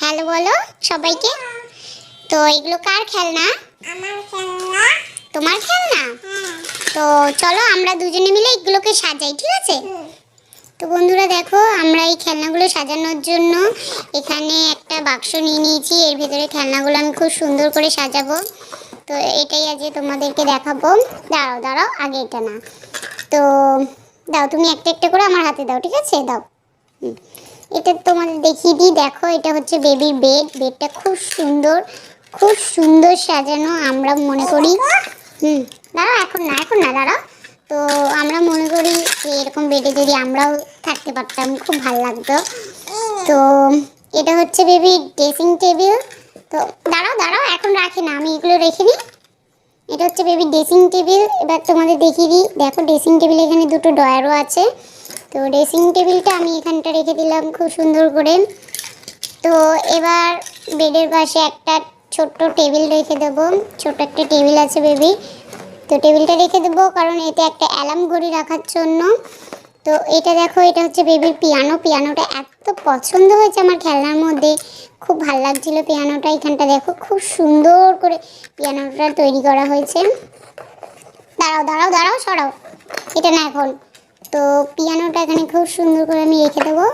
Hello বলো সবাইকে। তো এগুলো কার খেলনা? আমার খেলনা। তোমার খেলনা? হ্যাঁ। তো চলো আমরা দুজনে মিলে এগুলোকে সাজাই ঠিক আছে? তো বন্ধুরা দেখো আমরা এই খেলনাগুলো সাজানোর জন্য এখানে একটা বাক্স নিয়ে নিয়েছি। এর ভিতরে খেলনাগুলো আমি খুব সুন্দর করে সাজাবো। তো এটাই আজকে তোমাদেরকে দেখাবো। দাঁড়াও দাঁড়াও আগে এটা না তো দাও তুমি একটা একটা করে আমার হাতে দাও ঠিক আছে? দাও। হুম। এটা তোমাদের দেখিয়ে দিই। দেখো, এটা হচ্ছে বেবির বেড বেডটা খুব সুন্দর খুব সুন্দর সাজানো, আমরা মনে করি, হুম, দাঁড়াও, এখন না এখন না, দাঁড়াও। তো আমরা মনে করি যে এরকম বেডে যদি আমরাও থাকতে পারতাম, খুব ভালো লাগতো। তো এটা হচ্ছে বেবির ড্রেসিং টেবিল তো দাঁড়াও দাঁড়াও, এখন রাখি না, আমি এগুলো রেখে দিই। এটা হচ্ছে বেবি ড্রেসিং টেবিল এবার তোমাদের দেখিয়ে দিই। দেখো ড্রেসিং টেবিল এখানে দুটো ডয়ারও আছে। তো ড্রেসিং টেবিলটা আমি এখানটা রেখে দিলাম খুব সুন্দর করে। তো এবার বেডের পাশে একটা ছোট্ট টেবিল রেখে দেবো। ছোট একটা টেবিল আছে বেবি। তো টেবিলটা রেখে দেবো কারণ এতে একটা অ্যালার্ম ঘড়ি রাখার জন্য। তো এটা দেখো, এটা হচ্ছে বেবির পিয়ানো। পিয়ানোটা এত পছন্দ হয়েছে আমার খেলনার মধ্যে। খুব ভালো লাগছিল পিয়ানোটা। এখানটা দেখো, খুব সুন্দর করে পিয়ানোটা তৈরি করা হয়েছে। দাঁড়াও দাঁড়াও দাঁড়াও, সরাও। এটা না এখন। তো পিয়ানোটা এখানে খুব সুন্দর করে আমি রেখে দেবো।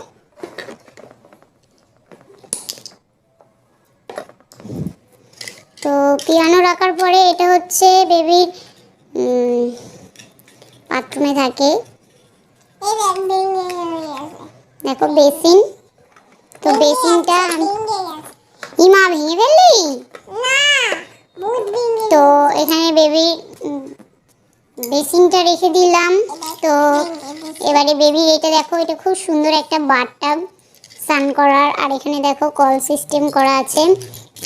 তো পিয়ানো রাখার পরে এটা হচ্ছে বেবির বাথরুমে থাকে। দেখ বেসিন। তো বেসিনটা ইমা ভেঙে ফেললি? তো এখানে বেবি বেসিনটা রেখে দিলাম। তো এবারে বেবি এটা দেখো, এটা খুব সুন্দর একটা বাথটাব স্নান করার। আর এখানে দেখো কল সিস্টেম করা আছে।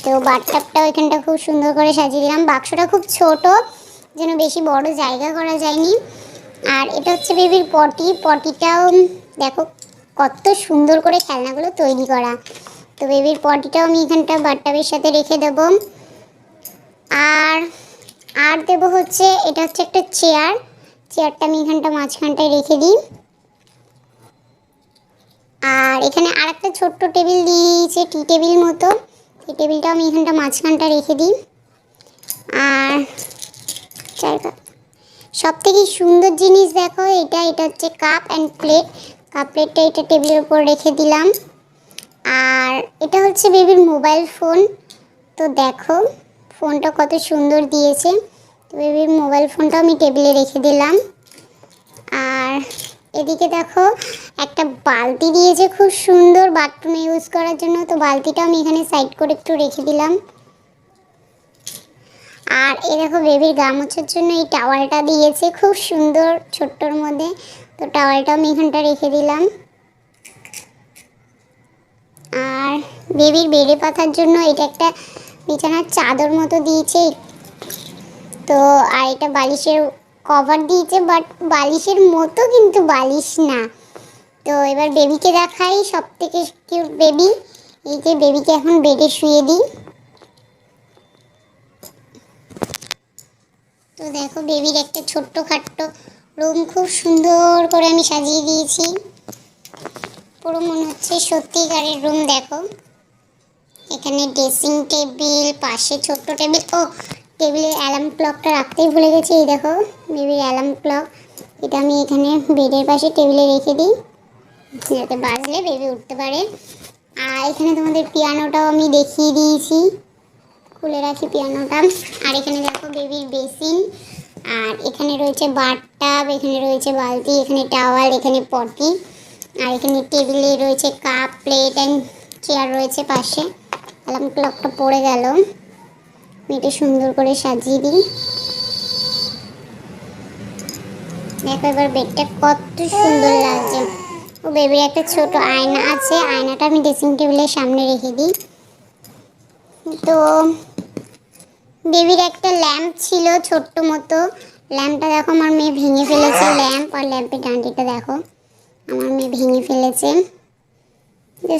তো বাথটাবটাও এখানটা খুব সুন্দর করে সাজিয়ে দিলাম। বাক্সটা খুব ছোট, যেন বেশি বড় জায়গা করা যায়নি। আর এটা হচ্ছে বেবির পটি পটিটাও দেখো কত সুন্দর করে খেলনাগুলো তৈরি করা। তো বেবির পটিটাও আমি এখানটা বাথটাবের সাথে রেখে দেবো। আর আর দেবো হচ্ছে, এটা হচ্ছে একটা চেয়ার চেয়ারটা আমি এখানটা মাঝখানটায় রেখে দিই। আর এখানে আর একটা ছোট্ট টেবিল দিয়ে দিয়েছে টি টেবিল মতো। সেই টেবিলটা আমি এখানটা মাঝখানটা রেখে দিই। আর সব থেকে সুন্দর জিনিস দেখো, এটা এটা হচ্ছে কাপ অ্যান্ড প্লেট কাপ প্লেটটা এটা টেবিলের উপর রেখে দিলাম। আর এটা হচ্ছে বেবির মোবাইল ফোন তো দেখো। ফোনটা কত সুন্দর দিয়েছে। তো মোবাইল ফোনটা আমি টেবিলে রেখে দিলাম। আর এদিকে দেখো, একটা বালতি দিয়েছে খুব সুন্দর বাথরুমে ইউজ করার জন্য। তো বালতিটা আমি এখানে সাইড করে একটু রেখে দিলাম। আর এ দেখো বেবির গা মোছার জন্য এই টাওয়ালটা দিয়েছে খুব সুন্দর ছোট্টর মধ্যে। তো টাওয়ালটা আমি এখানটা রেখে দিলাম। আর বেবির বেড়ে পাতার জন্য এটা একটা বিছানার চাদর মতো দিয়েছে। তো, আর এটা বালিশের কভার দিয়েছে বাট বালিশের মতো কিন্তু বালিশ না। তো, এবার বেবিকে দেখাই সব থেকে কিউট বেবি এই যে বেবিকে এখন বেডে শুয়ে দিই। তো দেখো বেবির একটা ছোট্ট খাট্ট রুম খুব সুন্দর করে আমি সাজিয়ে দিয়েছি। পুরো মনে হচ্ছে সত্যিকারের রুম দেখো। এখানে ড্রেসিং টেবিল, পাশে ছোট্ট টেবিল। ও টেবিলের অ্যালার্ম ক্লকটা রাখতেই ভুলে গেছি, এই দেখো বেবির অ্যালার্ম ক্লক। এটা আমি এখানে বেডের পাশে টেবিলে রেখে দিই, যাতে বাজলে বেবি উঠতে পারে। আর এখানে তোমাদের পিয়ানোটাও আমি দেখিয়ে দিয়েছি, খুলে রাখি পিয়ানোটা। আর এখানে দেখো বেবির বেসিন, আর এখানে রয়েছে বাথটাব, এখানে রয়েছে বালতি, এখানে টাওয়াল, এখানে পটি, আর এখানে টেবিলে রয়েছে কাপ, প্লেট, অ্যান্ড চেয়ার রয়েছে পাশে। অ্যালার্ম ক্লকটা পড়ে গেল এটা সুন্দর করে সাজিয়ে দিই। দেখো এবার বেডটা কত সুন্দর লাগছে। ও বেবির একটা ছোট আয়না আছে। আয়নাটা আমি ড্রেসিং টেবিলের সামনে রেখে দিই। তো বেবির একটা ল্যাম্প ছিল ছোট্ট মতো। ল্যাম্পটা দেখো আমার মেয়ে ভেঙে ফেলেছে। ল্যাম্প আর ল্যাম্পের ডান্ডিটা দেখো। আমার মেয়ে ভেঙে ফেলেছে।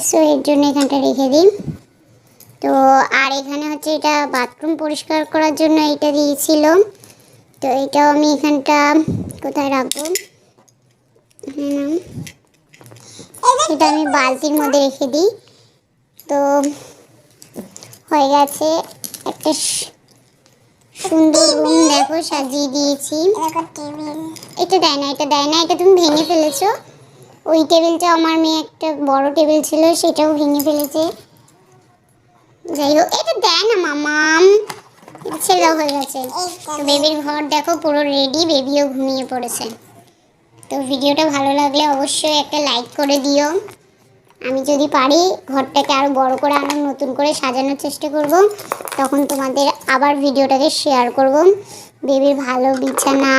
সো এর জন্য এখানটা রেখে দিই। তো আর এখানে হচ্ছে এটা বাথরুম পরিষ্কার করার জন্য এটা দিয়েছিল। তো এটাও আমি এখানটা কোথায় রাখব। এটা আমি বালতির মধ্যে রেখে দিই। তো হয়ে গেছে। একটা সুন্দর রুম দেখো, সাজিয়ে দিয়েছি। এটা দেয় না, এটা দেয় না, এটা তুমি ভেঙে ফেলেছো। ওই টেবিলটা আমার মেয়ে একটা বড় টেবিল ছিল, সেটাও ভেঙে ফেলেছে। যাই হোক এটা দেয় না মামাম এটা হয়ে গেছে। তো বেবির ঘর দেখো পুরো রেডি বেবিও ঘুমিয়ে পড়েছে। তো ভিডিওটা ভালো লাগলে অবশ্যই একটা লাইক করে দিও। আমি যদি পারি ঘরটাকে আরও বড় করে আরও নতুন করে সাজানোর চেষ্টা করব। তখন তোমাদের আবার ভিডিওটাকে শেয়ার করব। বেবির ভালো বিছানা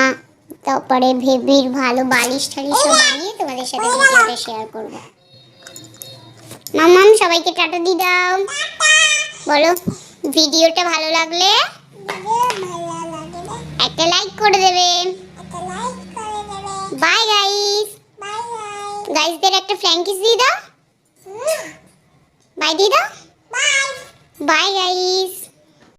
তারপরে বেবির ভালো বালিশ টালিশ সব বানিয়ে তোমাদের সাথে ভিডিওটা শেয়ার করব। মামাম সবাইকে টাটা দি দাও। বলো ভিডিওটা ভালো লাগলে একটা লাইক করে দেবে। বাই গাইস গাইসদের একটা ফ্র্যাঙ্কিস দিয়ে দাও। বাই দিয়ে দাও বাই গাইস